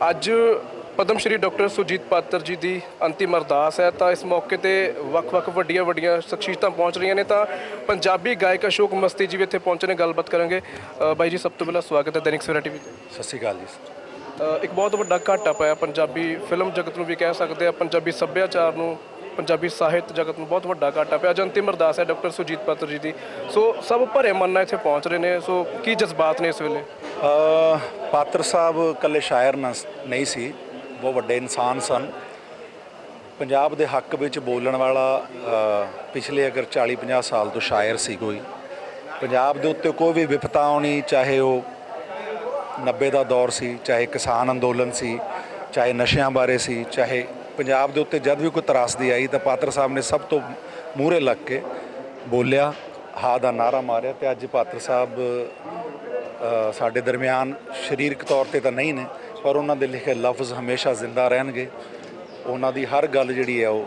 ਅੱਜ ਪਦਮ ਸ਼੍ਰੀ ਡਾਕਟਰ ਸੁਜੀਤ ਪਾਤਰ ਜੀ ਦੀ ਅੰਤਿਮ ਅਰਦਾਸ ਹੈ ਤਾਂ ਇਸ ਮੌਕੇ ਤੇ ਵੱਖ-ਵੱਖ ਵੱਡੀਆਂ-ਵੱਡੀਆਂ ਸ਼ਖਸੀਅਤਾਂ ਪਹੁੰਚ ਰਹੀਆਂ ਨੇ ਤਾਂ ਪੰਜਾਬੀ ਗਾਇਕ ਅਸ਼ੋਕ ਮਸਤੀ ਜੀ ਵੀ ਇੱਥੇ ਪਹੁੰਚੇ ਨੇ ਗੱਲਬਾਤ ਕਰਾਂਗੇ। ਬਾਈ ਜੀ ਸਭ ਤੋਂ ਪਹਿਲਾਂ ਸਵਾਗਤ ਹੈ ਦੈਨਿਕ ਸਵੇਰਾ ਟੀਵੀ ਤੇ। ਸਤਿ ਸ਼੍ਰੀ ਅਕਾਲ ਜੀ ਇੱਕ ਬਹੁਤ ਵੱਡਾ ਘਾਟਾ ਪਿਆ ਪੰਜਾਬੀ ਫਿਲਮ ਜਗਤ ਨੂੰ ਵੀ ਕਹਿ ਸਕਦੇ ਆ ਪੰਜਾਬੀ ਸੱਭਿਆਚਾਰ ਨੂੰ ਪੰਜਾਬੀ ਸਾਹਿਤ ਜਗਤ ਨੂੰ ਬਹੁਤ ਵੱਡਾ ਘਾਟਾ ਪਿਆ। ਅੱਜ ਅੰਤਿਮ ਅਰਦਾਸ ਹੈ ਡਾਕਟਰ ਸੁਜੀਤ ਪਾਤਰ ਜੀ ਦੀ। ਸੋ ਸਭ ਭਰੇ ਮਨ ਨਾਲ ਇੱਥੇ ਪਹੁੰਚ ਰਹੇ ਨੇ ਸੋ ਕੀ ਜਜ਼ਬਾਤ ਨੇ ਇਸ ਵੇਲੇ? ਪਾਤਰ ਸਾਹਿਬ ਇਕੱਲੇ ਸ਼ਾਇਰ ਨਾ- ਨਹੀਂ ਸੀ, ਬਹੁਤ ਵੱਡੇ ਇਨਸਾਨ ਸਨ। ਪੰਜਾਬ ਦੇ ਹੱਕ ਵਿੱਚ ਬੋਲਣ ਵਾਲਾ ਪਿਛਲੇ ਅਗਰ 40 50 ਸਾਲ ਤੋਂ ਸ਼ਾਇਰ ਸੀ ਕੋਈ। ਪੰਜਾਬ ਦੇ ਉੱਤੇ ਕੋਈ ਵੀ ਵਿਪਤਾ ਆਉਣੀ, ਚਾਹੇ ਉਹ 90 ਦਾ ਦੌਰ ਸੀ, ਚਾਹੇ ਕਿਸਾਨ ਅੰਦੋਲਨ ਸੀ, ਚਾਹੇ ਨਸ਼ਿਆਂ ਬਾਰੇ ਸੀ, ਚਾਹੇ ਪੰਜਾਬ ਦੇ ਉੱਤੇ ਜਦ ਵੀ ਕੋਈ ਤਰਾਸਦੀ ਆਈ ਤਾਂ ਪਾਤਰ ਸਾਹਿਬ ਨੇ ਸਭ ਤੋਂ ਮੂਹਰੇ ਲੱਗ ਕੇ ਬੋਲਿਆ ਹਾ ਦਾ ਨਾਰਾ ਮਾਰਿਆ ਤੇ ਅੱਜ ਪਾਤਰ ਸਾਹਿਬ ਸਾਡੇ ਦਰਮਿਆਨ ਸਰੀਰਕ ਤੌਰ ਤੇ ਤਾਂ ਨਹੀਂ ਨੇ, ਪਰ ਉਹਨਾਂ ਦੇ ਲਿਖੇ ਲਫ਼ਜ਼ ਹਮੇਸ਼ਾ ਜ਼ਿੰਦਾ ਰਹਿਣਗੇ। ਉਹਨਾਂ ਦੀ ਹਰ ਗੱਲ ਜਿਹੜੀ ਹੈ ਉਹ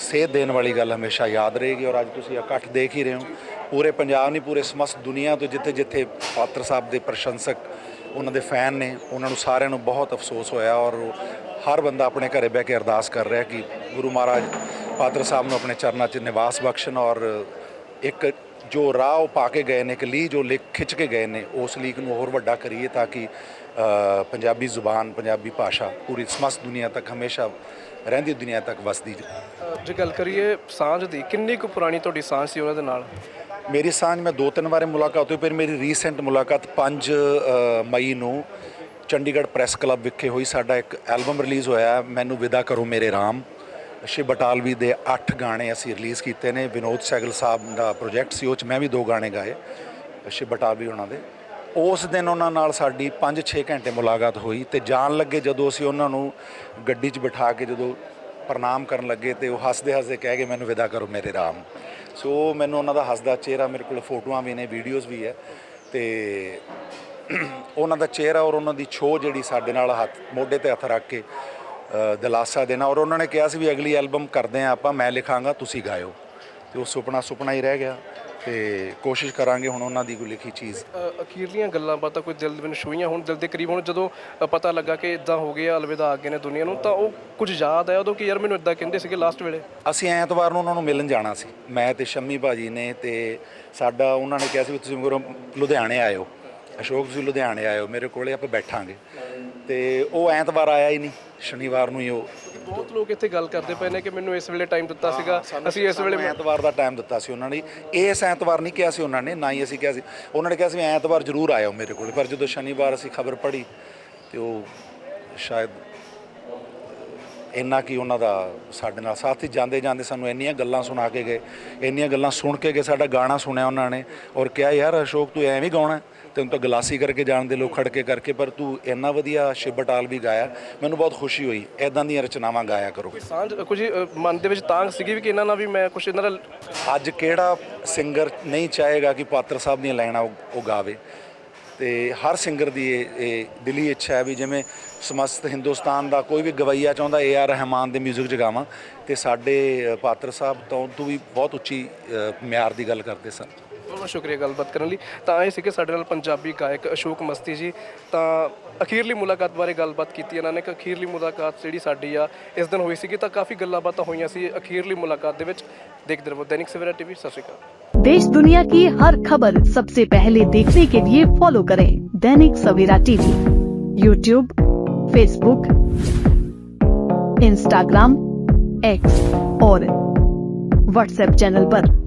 ਸੇਧ ਦੇਣ ਵਾਲੀ ਗੱਲ ਹਮੇਸ਼ਾ ਯਾਦ ਰਹੇਗੀ ਔਰ ਅੱਜ ਤੁਸੀਂ ਇਕੱਠ ਦੇਖ ਹੀ ਰਹੇ ਹੋ। ਪੂਰੇ ਪੰਜਾਬ ਨਹੀਂ, ਪੂਰੇ ਸਮਸਤ ਦੁਨੀਆ ਤੋਂ ਜਿੱਥੇ ਜਿੱਥੇ ਪਾਤਰ ਸਾਹਿਬ ਦੇ ਪ੍ਰਸ਼ੰਸਕ ਉਹਨਾਂ ਦੇ ਫੈਨ ਨੇ, ਉਹਨਾਂ ਨੂੰ ਸਾਰਿਆਂ ਨੂੰ ਬਹੁਤ ਅਫਸੋਸ ਹੋਇਆ ਔਰ ਉਹ ਹਰ ਬੰਦਾ ਆਪਣੇ ਘਰੇ ਬਹਿ ਕੇ ਅਰਦਾਸ ਕਰ ਰਿਹਾ ਕਿ ਗੁਰੂ ਮਹਾਰਾਜ ਪਾਤਰ ਸਾਹਿਬ ਨੂੰ ਆਪਣੇ ਚਰਨਾਂ 'ਚ ਨਿਵਾਸ ਬਖਸ਼ਣ ਔਰ ਇੱਕ ਜੋ ਰਾਹ ਉਹ ਪਾ ਕੇ ਗਏ ਨੇ ਇੱਕ ਲੀ ਜੋ ਲਿਖ ਖਿੱਚ ਕੇ ਗਏ ਨੇ ਉਸ ਲੀਕ ਨੂੰ ਹੋਰ ਵੱਡਾ ਕਰੀਏ ਤਾਂ ਕਿ ਪੰਜਾਬੀ ਜ਼ੁਬਾਨ ਪੰਜਾਬੀ ਭਾਸ਼ਾ ਪੂਰੀ ਸਮਸਤ ਦੁਨੀਆ ਤੱਕ ਹਮੇਸ਼ਾ ਰਹਿੰਦੀ ਦੁਨੀਆ ਤੱਕ ਵਸਦੀ ਜੇ ਗੱਲ ਕਰੀਏ ਸਾਂਝ ਦੀ ਕਿੰਨੀ ਕੁ ਪੁਰਾਣੀ ਤੁਹਾਡੀ ਸਾਂਝ ਸੀ ਉਹਨਾਂ ਦੇ ਨਾਲ? ਮੇਰੀ ਸਾਂਝ ਮੈਂ ਦੋ ਤਿੰਨ ਵਾਰੀ ਮੁਲਾਕਾਤ ਹੋਈ ਪਰ ਮੇਰੀ ਰੀਸੈਂਟ ਮੁਲਾਕਾਤ 5 ਮਈ ਨੂੰ ਚੰਡੀਗੜ੍ਹ ਪ੍ਰੈਸ ਕਲੱਬ ਵਿਖੇ ਹੋਈ। ਸਾਡਾ ਇੱਕ ਐਲਬਮ ਰਿਲੀਜ਼ ਹੋਇਆ ਮੈਨੂੰ ਵਿਦਾ ਕਰੋ ਮੇਰੇ ਰਾਮ। ਸ਼ਿਵ ਬਟਾਲਵੀ ਦੇ 8 ਗਾਣੇ ਅਸੀਂ ਰਿਲੀਜ਼ ਕੀਤੇ ਨੇ। ਵਿਨੋਦ ਸੈਗਲ ਸਾਹਿਬ ਦਾ ਪ੍ਰੋਜੈਕਟ ਸੀ, ਉਹ ਚ ਮੈਂ ਵੀ ਦੋ ਗਾਣੇ ਗਾਏ ਸ਼ਿਵ ਬਟਾਲਵੀ ਉਹਨਾਂ ਦੇ। ਉਸ ਦਿਨ ਉਹਨਾਂ ਨਾਲ ਸਾਡੀ 5-6 ਘੰਟੇ ਮੁਲਾਕਾਤ ਹੋਈ ਤੇ ਜਾਣ ਲੱਗੇ ਜਦੋਂ ਅਸੀਂ ਉਹਨਾਂ ਨੂੰ ਗੱਡੀ 'ਚ ਬਿਠਾ ਕੇ ਜਦੋਂ ਪ੍ਰਣਾਮ ਕਰਨ ਲੱਗੇ ਤੇ ਉਹ ਹੱਸਦੇ ਹੱਸਦੇ ਕਹਿ ਗਏ, ਮੈਨੂੰ ਵਿਦਾ ਕਰੋ ਮੇਰੇ ਰਾਮ। ਸੋ ਮੈਨੂੰ ਉਹਨਾਂ ਦਾ ਹੱਸਦਾ ਚਿਹਰਾ, ਮੇਰੇ ਕੋਲ ਫੋਟੋਆਂ ਵੀ ਨੇ ਵੀਡੀਓਜ਼ ਵੀ ਹੈ ਤੇ ਉਹਨਾਂ ਦਾ ਚਿਹਰਾ ਔਰ ਉਹਨਾਂ ਦੀ ਛੋ ਜਿਹੜੀ ਸਾਡੇ ਨਾਲ ਹੱਥ, ਮੋਢੇ ਤੇ ਹੱਥ ਰੱਖ ਕੇ ਦਿਲਾਸਾ ਦੇਣਾ। ਔਰ ਉਹਨਾਂ ਨੇ ਕਿਹਾ ਸੀ ਵੀ ਅਗਲੀ ਐਲਬਮ ਕਰਦੇ ਆ ਆਪਾਂ ਮੈਂ ਲਿਖਾਂਗਾ ਤੁਸੀਂ ਗਾਇਓ। ਤੇ ਉਹ ਸੁਪਨਾ ਸੁਪਨਾ ਹੀ ਰਹਿ ਗਿਆ। ਤੇ ਕੋਸ਼ਿਸ਼ ਕਰਾਂਗੇ ਹੁਣ ਉਹਨਾਂ ਦੀ ਕੋਈ ਲਿਖੀ ਚੀਜ਼। ਅਖੀਰਲੀਆਂ ਗੱਲਾਂ ਬਾਤਾਂ ਕੋਈ ਦਿਲ ਦੇ ਵਿੱਚ ਛੂਹੀਆਂ ਹੁਣ ਦਿਲ ਦੇ ਕਰੀਬ ਹੁਣ ਜਦੋਂ ਪਤਾ ਲੱਗਾ ਕਿ ਇਦਾਂ ਹੋ ਗਿਆ ਅਲਵਿਦਾ ਆ ਗਏ ਨੇ ਦੁਨੀਆ ਨੂੰ ਤਾਂ ਉਹ ਕੁਝ ਯਾਦ ਆਇਆ ਉਦੋਂ ਕਿ ਯਾਰ ਮੈਨੂੰ ਇਦਾਂ ਕਹਿੰਦੇ ਸੀਗੇ ਲਾਸਟ ਵੇਲੇ? ਅਸੀਂ ਐਤਵਾਰ ਨੂੰ ਉਹਨਾਂ ਨੂੰ ਮਿਲਣ ਜਾਣਾ ਸੀ। ਮੈਂ ਤੇ ਸ਼ੰਮੀ ਭਾਜੀ ਨੇ ਤੇ ਸਾਡਾ ਉਹਨਾਂ ਨੇ ਕਿਹਾ ਸੀ ਵੀ ਤੁਸੀਂ ਮਗਰੋਂ ਲੁਧਿਆਣੇ ਆਇਓ। ਅਸ਼ੋਕ ਤੁਸੀਂ ਲੁਧਿਆਣੇ ਆਇਓ। ਮੇਰੇ ਕੋਲੇ ਆਪਾਂ ਬੈਠਾਂਗੇ। ਤੇ ਉਹ ਐਤਵਾਰ ਆਇਆ ਹੀ ਨਹੀਂ ਸ਼ਨੀਵਾਰ ਨੂੰ ਹੀ ਉਹ। ਬਹੁਤ ਲੋਕ ਇੱਥੇ ਗੱਲ ਕਰਦੇ ਪਏ ਨੇ ਕਿ ਮੈਨੂੰ ਇਸ ਵੇਲੇ ਟਾਈਮ ਦਿੱਤਾ ਸੀਗਾ। ਅਸੀਂ ਇਸ ਵੇਲੇ ਐਤਵਾਰ ਦਾ ਟਾਈਮ ਦਿੱਤਾ ਸੀ ਉਹਨਾਂ ਨੇ। ਇਸ ਐਤਵਾਰ ਨਹੀਂ ਕਿਹਾ ਸੀ ਉਹਨਾਂ ਨੇ ਨਾ ਹੀ ਅਸੀਂ ਕਿਹਾ ਸੀ। ਉਹਨਾਂ ਨੇ ਕਿਹਾ ਸੀ ਐਤਵਾਰ ਜ਼ਰੂਰ ਆਇਓ ਮੇਰੇ ਕੋਲ ਪਰ ਜਦੋਂ ਸ਼ਨੀਵਾਰ ਅਸੀਂ ਖਬਰ ਪੜ੍ਹੀ ਤੇ ਉਹ ਸ਼ਾਇਦ ਇੰਨਾ ਕੀ ਉਹਨਾਂ ਦਾ ਸਾਡੇ ਨਾਲ ਸਾਥ ਜਾਂਦੇ ਜਾਂਦੇ ਸਾਨੂੰ ਇੰਨੀਆਂ ਗੱਲਾਂ ਸੁਣਾ ਕੇ ਗਏ ਇੰਨੀਆਂ ਗੱਲਾਂ ਸੁਣ ਕੇ ਗਏ ਸਾਡਾ ਗਾਣਾ ਸੁਣਿਆ ਉਹਨਾਂ ਨੇ ਔਰ ਕਿਹਾ ਯਾਰ ਅਸ਼ੋਕ ਤੂੰ ਐਵੇਂ ਹੀ? ਗਾਉਣਾ? ਤੈਨੂੰ ਤਾਂ ਗਲਾਸੀ ਕਰਕੇ ਜਾਣਦੇ ਲੋਕ ਖੜ ਕੇ ਕਰਕੇ ਪਰ ਤੂੰ ਇੰਨਾ ਵਧੀਆ ਸ਼ਿਵ ਬਟਾਲ ਵੀ ਗਾਇਆ ਮੈਨੂੰ ਬਹੁਤ ਖੁਸ਼ੀ ਹੋਈ। ਐਦਾਂ ਦੀਆਂ ਰਚਨਾਵਾਂ ਗਾਇਆ ਕਰੋ। ਸਾਂਝ ਕੁਝ ਮਨ ਦੇ ਵਿੱਚ ਤਾਂਗ ਸੀਗੀ ਵੀ ਕਿ ਇਹਨਾਂ ਨਾਲ ਵੀ ਮੈਂ ਕੁਝ ਇਹਨਾਂ ਦਾ ਅੱਜ ਕਿਹੜਾ ਸਿੰਗਰ ਨਹੀਂ ਚਾਹੇਗਾ ਕਿ ਪਾਤਰ ਸਾਹਿਬ ਦੀਆਂ ਲਾਈਨਾਂ ਉਹ ਗਾਵੇ? ਤੇ ਹਰ ਸਿੰਗਰ ਦੀ ਇਹ ਇਹ ਦਿਲੀ ਇੱਛਾ ਹੈ ਵੀ ਜਿਵੇਂ ਸਮਸਤ ਹਿੰਦੁਸਤਾਨ ਦਾ ਕੋਈ ਵੀ ਗਵਈਆ ਚਾਹੁੰਦਾ ਏ ਆਰ ਰਹਿਮਾਨ ਦੇ 뮤직 'ਚ ਗਾਵਾਂ ਤੇ ਸਾਡੇ ਪਾਤਰ ਸਾਹਿਬ ਤੋਂ ਤੋਂ ਵੀ ਬਹੁਤ ਉੱਚੀ ਮਿਆਰ ਦੀ ਗੱਲ ਕਰਦੇ ਸਨ। ਬਹੁਤ ਬਹੁਤ ਸ਼ੁਕਰੀਆ ਗੱਲਬਾਤ ਕਰਨ ਲਈ ਤਾਂ ਇਹ ਸੀ ਕਿ ਸਾਡੇ ਨਾਲ ਪੰਜਾਬੀ ਗਾਇਕ ਅਸ਼ੋਕ ਮਸਤੀ ਜੀ ਤਾਂ ਅਖੀਰਲੀ ਮੁਲਾਕਾਤ ਬਾਰੇ ਗੱਲਬਾਤ ਕੀਤੀ ਇਹਨਾਂ ਨੇ ਕਿ ਅਖੀਰਲੀ ਮੁਲਾਕਾਤ ਜਿਹੜੀ ਸਾਡੀ ਆ ਇਸ ਦਿਨ ਹੋਈ ਸੀਗੀ ਤਾਂ ਕਾਫੀ ਗੱਲਾਂ ਬਾਤਾਂ ਹੋਈਆਂ ਸੀ ਅਖੀਰਲੀ ਮੁਲਾਕਾਤ ਦੇ ਵਿੱਚ ਦੇਖਦੇ ਰਹੋ ਦੈਨਿਕ ਸਵੇਰਾ ਟੀਵੀ ਸਤਿ ਸ਼੍ਰੀ ਅਕਾਲ देश दुनिया की हर खबर सबसे पहले देखने के लिए फॉलो करें Dainik Savera TV YouTube Facebook Instagram X और व्हाट्सएप चैनल पर।